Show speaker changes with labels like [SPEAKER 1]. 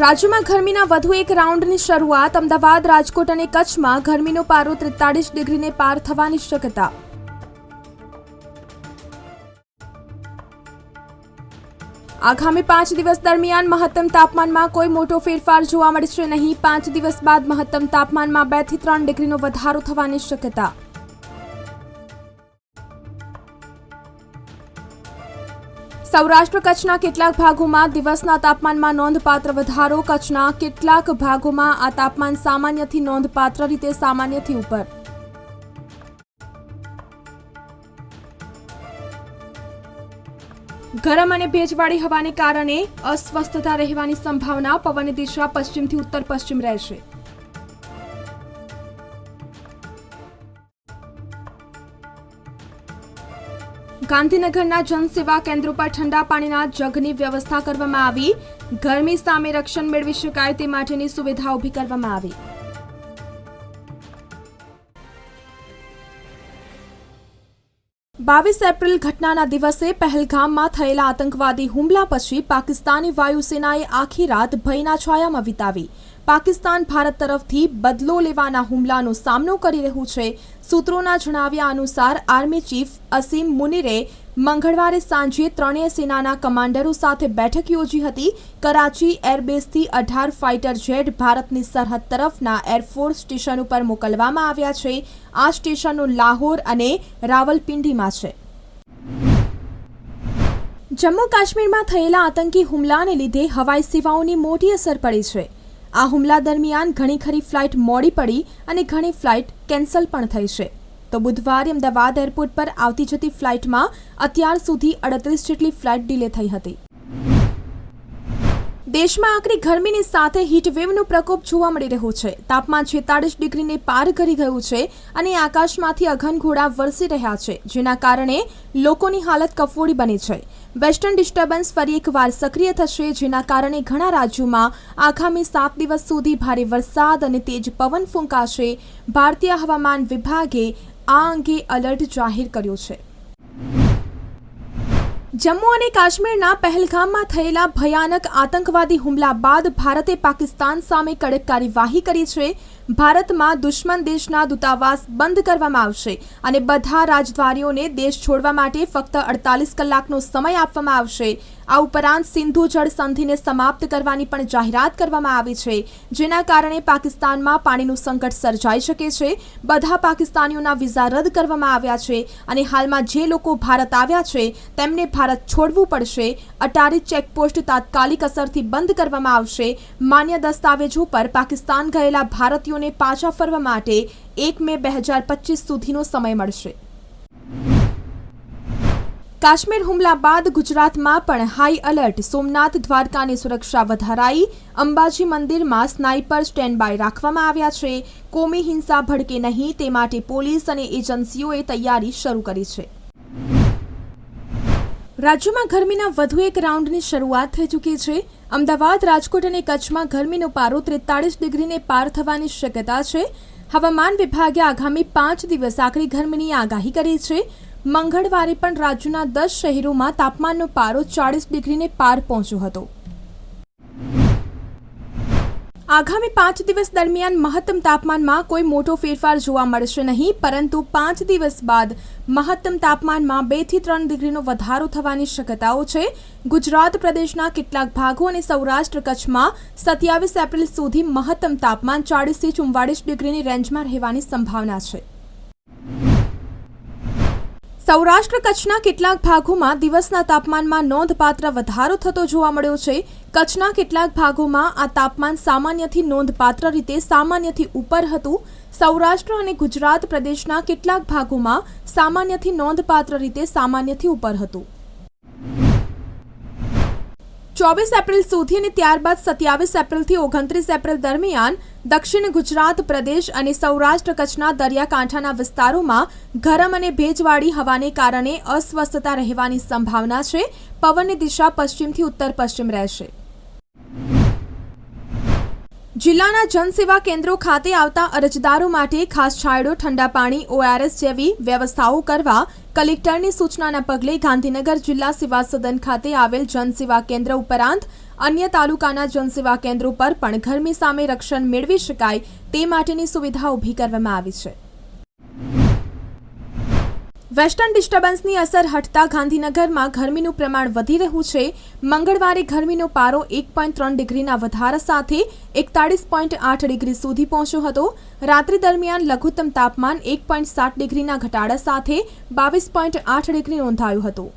[SPEAKER 1] રાજ્યમાં ગરમીના વધુ એક રાઉન્ડની શરૂઆત, અમદાવાદ, રાજકોટ અને કચ્છમાં ગરમીનો પારો ત્રેતાળીસ ડિગ્રીને પાર થવાની શક્યતા. આગામી પાંચ દિવસ દરમિયાન મહત્તમ તાપમાનમાં કોઈ મોટો ફેરફાર જોવા મળશે નહીં. પાંચ દિવસ બાદ મહત્તમ તાપમાનમાં બેથી ત્રણ ડિગ્રીનો વધારો થવાની શક્યતા. સૌરાષ્ટ્ર કચ્છના કેટલાક ભાગોમાં દિવસના તાપમાનમાં નોંધપાત્ર વધારો. કચ્છના કેટલાક ભાગોમાં આ તાપમાન સામાન્યથી નોંધપાત્ર રીતે સામાન્યથી ઉપર. ગરમ અને ભેજવાળી હવાને કારણે અસ્વસ્થતા રહેવાની સંભાવના. પવનની દિશા પશ્ચિમથી ઉત્તર પશ્ચિમ રહેશે. ગાંધીનગરના જનસેવા કેન્દ્રો પર ઠંડા પાણીના જગની વ્યવસ્થા કરવામાં આવી. ગરમી સામે રક્ષણ મેળવી શકાય તે માટેની સુવિધા ઊભી કરવામાં આવી. બાવીસ એપ્રિલ ઘટનાના દિવસે પહેલગામમાં થયેલા આતંકવાદી હુમલા પછી પાકિસ્તાની વાયુસેનાએ આખી રાત ભયના છાયામાં વિતાવી. પાકિસ્તાન ભારત તરફથી બદલો લેવાના હુમલાનો સામનો કરી રહ્યું છે. સૂત્રોના જણાવ્યા અનુસાર આર્મી ચીફ અસીમ મુનીરે મંગળવારે સાંજે ત્રણેય સેનાના કમાન્ડરો સાથે બેઠક યોજી હતી. કરાચી એરબેઝથી અઢાર ફાઇટર જેટ ભારતની સરહદ તરફના એરફોર્સ સ્ટેશન ઉપર મોકલવામાં આવ્યા છે. આ સ્ટેશનો લાહોર અને રાવલપિંડીમાં છે. જમ્મુ કાશ્મીરમાં થયેલા આતંકી હુમલાને લીધે હવાઈ સેવાઓની મોટી અસર પડી છે. આ હુમલા દરમિયાન ઘણી ખરી ફ્લાઇટ મોડી પડી અને ઘણી ફ્લાઇટ કેન્સલ પણ થઈ છે. તો બુધવારે અમદાવાદ એરપોર્ટ પર આવતી જતી ફ્લાઇટમાં અત્યાર સુધી અડત્રીસ જેટલી ફ્લાઇટ ડીલે થઈ હતી. દેશમાં આકરી ગરમીની સાથે હીટવેવનો પ્રકોપ જોવા મળી રહ્યો છે. તાપમાન છેતાળીસ ડિગ્રીને પાર કરી ગયું છે અને આકાશમાંથી અઘનઘોડા વરસી રહ્યા છે, જેના કારણે લોકોની હાલત કફોડી બની છે. વેસ્ટર્ન ડિસ્ટર્બન્સ ફરી એકવાર સક્રિય થશે, જેના કારણે ઘણા રાજ્યોમાં આગામી સાત દિવસ સુધી ભારે વરસાદ અને તેજ પવન ફૂંકાશે. ભારતીય હવામાન વિભાગે આ અંગે એલર્ટ જાહેર કર્યો છે. જમ્મુ અને કાશ્મીરના પહેલગામમાં થયેલા ભયાનક આતંકવાદી હુમલા બાદ ભારતે પાકિસ્તાન સામે કડક કાર્યવાહી કરી છે. ભારતમાં દુશ્મન દેશના દૂતાવાસ બંધ કરવામાં આવશે અને બધા રાજદ્વારીઓને દેશ છોડવા માટે ફક્ત અડતાલીસ કલાકનો સમય આપવામાં આવશે. આ ઉપરાંત સિંધુ જળ સંધિને સમાપ્ત કરવાની પણ જાહેરાત કરવામાં આવી છે, જેના કારણે પાકિસ્તાનમાં પાણીનું સંકટ સર્જાઈ શકે છે. બધા પાકિસ્તાનીઓના વિઝા રદ કરવામાં આવ્યા છે અને હાલમાં જે લોકો ભારત આવ્યા છે, તેમને ભારત છોડવું પડશે. અટારી ચેકપોસ્ટ તાત્કાલિક અસરથી બંધ કરવામાં આવશે. માન્ય દસ્તાવેજો પર પાકિસ્તાન ગયેલા ભારતીયોને પાછા ફરવા માટે એક મે બે હજાર પચીસ સુધીનો સમય મળશે. કાશ્મીર હુમલા બાદ ગુજરાતમાં પણ હાઈ એલર્ટ સોમનાથ દ્વારકાની સુરક્ષા વધારાઈ. અંબાજી મંદિરમાં સ્નાઇપર સ્ટેન્ડ રાખવામાં આવ્યા છે. કોમી હિંસા ભડકે નહીં, તે માટે પોલીસ અને એજન્સીઓએ તૈયારી શરૂ કરી છે. રાજ્યમાં ગરમીના વધુ એક રાઉન્ડની શરૂઆત થઈ ચૂકી છે. અમદાવાદ, રાજકોટ અને કચ્છમાં ગરમીનો પારો ત્રેતાળીસ ડિગ્રીને પાર થવાની શક્યતા છે. હવામાન વિભાગે આગામી પાંચ દિવસ આકરી ગરમીની આગાહી કરી છે. મંગળવારે પણ રાજ્યના દસ શહેરોમાં તાપમાનનો પારો ચાળીસ ડિગ્રીને પાર પહોંચ્યો હતો. આગામી પાંચ દિવસ દરમિયાન મહત્તમ તાપમાનમાં કોઈ મોટો ફેરફાર જોવા મળશે નહીં, પરંતુ પાંચ દિવસ બાદ મહત્તમ તાપમાનમાં બેથી ત્રણ ડિગ્રીનો વધારો થવાની શક્યતાઓ છે. ગુજરાત પ્રદેશના કેટલાક ભાગો અને સૌરાષ્ટ્ર કચ્છમાં સત્યાવીસ એપ્રિલ સુધી મહત્તમ તાપમાન ચાળીસથી ચુમ્વાળીસ ડિગ્રીની રેન્જમાં રહેવાની સંભાવના છે. સૌરાષ્ટ્ર કચ્છના કેટલાક ભાગોમાં દિવસના તાપમાનમાં નોંધપાત્ર વધારો થતો જોવા મળ્યો છે. કચ્છના કેટલાક ભાગોમાં આ તાપમાન સામાન્યથી નોંધપાત્ર રીતે સામાન્યથી ઉપર હતું. સૌરાષ્ટ્ર અને ગુજરાત પ્રદેશના કેટલાક ભાગોમાં સામાન્યથી નોંધપાત્ર રીતે સામાન્યથી ઉપર હતું. ચોવીસ એપ્રિલ સુધી અને ત્યારબાદ સત્યાવીસ એપ્રિલથી ઓગણત્રીસ એપ્રિલ દરમિયાન દક્ષિણ ગુજરાત પ્રદેશ અને સૌરાષ્ટ્ર કચ્છના દરિયાકાંઠાના વિસ્તારોમાં ગરમ અને ભેજવાળી હવાને કારણે અસ્વસ્થતા રહેવાની સંભાવના છે. પવનની દિશા પશ્ચિમથી ઉત્તર પશ્ચિમ રહેશે. જિલ્લાના જનસેવા કેન્દ્રો ખાતે આવતા અરજદારો માટે ખાસ છાંયડો, ઠંડા પાણી ઓઆરએસ જેવી વ્યવસ્થાઓ કરવા કલેક્ટરની સૂચનાના પગલે ગાંધીનગર જિલ્લા સેવા સદન ખાતે આવેલ જનસેવા કેન્દ્ર ઉપરાંત અન્ય તાલુકાના જનસેવા કેન્દ્રો પર પણ ગરમી સામે રક્ષણ મેળવી શકાય તે માટેની સુવિધા ઊભી કરવામાં આવી છે. વેસ્ટર્ન ડિસ્ટર્બન્સની અસર હટતા ગાંધીનગરમાં ગરમીનું પ્રમાણ વધી રહ્યું છે. મંગળવારે ગરમીનો પારો એક પોઈન્ટ ત્રણ ડિગ્રીના વધારા સાથે એકતાળીસ પોઈન્ટ આઠ ડિગ્રી સુધી પહોંચ્યો હતો. રાત્રિ દરમિયાન લઘુત્તમ તાપમાન એક પોઈન્ટ સાત ડિગ્રીના ઘટાડા સાથે બાવીસ પોઈન્ટ આઠ ડિગ્રી નોંધાયું હતું.